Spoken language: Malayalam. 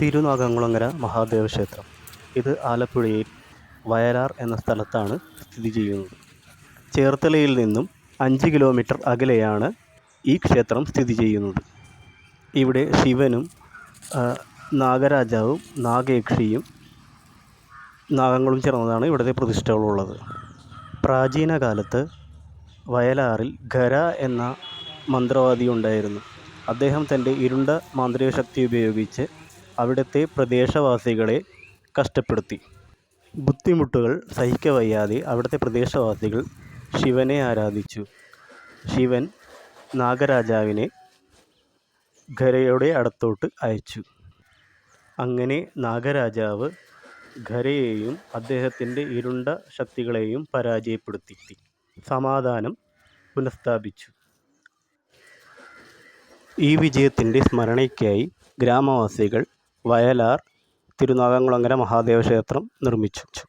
തിരുനാഗംകുളങ്ങര മഹാദേവ ക്ഷേത്രം ഇത് ആലപ്പുഴയിൽ വയലാർ എന്ന സ്ഥലത്താണ് സ്ഥിതി ചെയ്യുന്നത്. ചേർത്തലയിൽ നിന്നും അഞ്ച് കിലോമീറ്റർ അകലെയാണ് ഈ ക്ഷേത്രം സ്ഥിതി ചെയ്യുന്നത്. ഇവിടെ ശിവനും നാഗരാജാവും നാഗയക്ഷിയും നാഗങ്ങളും ചേർന്നതാണ് ഇവിടുത്തെ പ്രതിഷ്ഠകളുള്ളത്. പ്രാചീന കാലത്ത് വയലാറിൽ ഖര എന്ന മന്ത്രവാദി ഉണ്ടായിരുന്നു അദ്ദേഹം തന്റെ ഇരുണ്ട മാന്ത്രിക ശക്തി ഉപയോഗിച്ച് അവിടുത്തെ പ്രദേശവാസികളെ കഷ്ടപ്പെടുത്തി. ബുദ്ധിമുട്ടുകൾ സഹിക്കവയ്യാതെ അവിടുത്തെ പ്രദേശവാസികൾ ശിവനെ ആരാധിച്ചു. ശിവൻ നാഗരാജാവിനെ ഖരയുടെ അടുത്തോട്ട് അയച്ചു. അങ്ങനെ നാഗരാജാവ് ഖരയെയും അദ്ദേഹത്തിന്റെ ഇരുണ്ട ശക്തികളെയും പരാജയപ്പെടുത്തി. സമാധാനം പുനഃസ്ഥാപിച്ചു. ഈ വിജയത്തിന്റെ സ്മരണയ്ക്കായി ഗ്രാമവാസികൾ വയലാർ തിരുനാഗംകുളങ്ങര മഹാദേവ ക്ഷേത്രം നിർമ്മിച്ചു.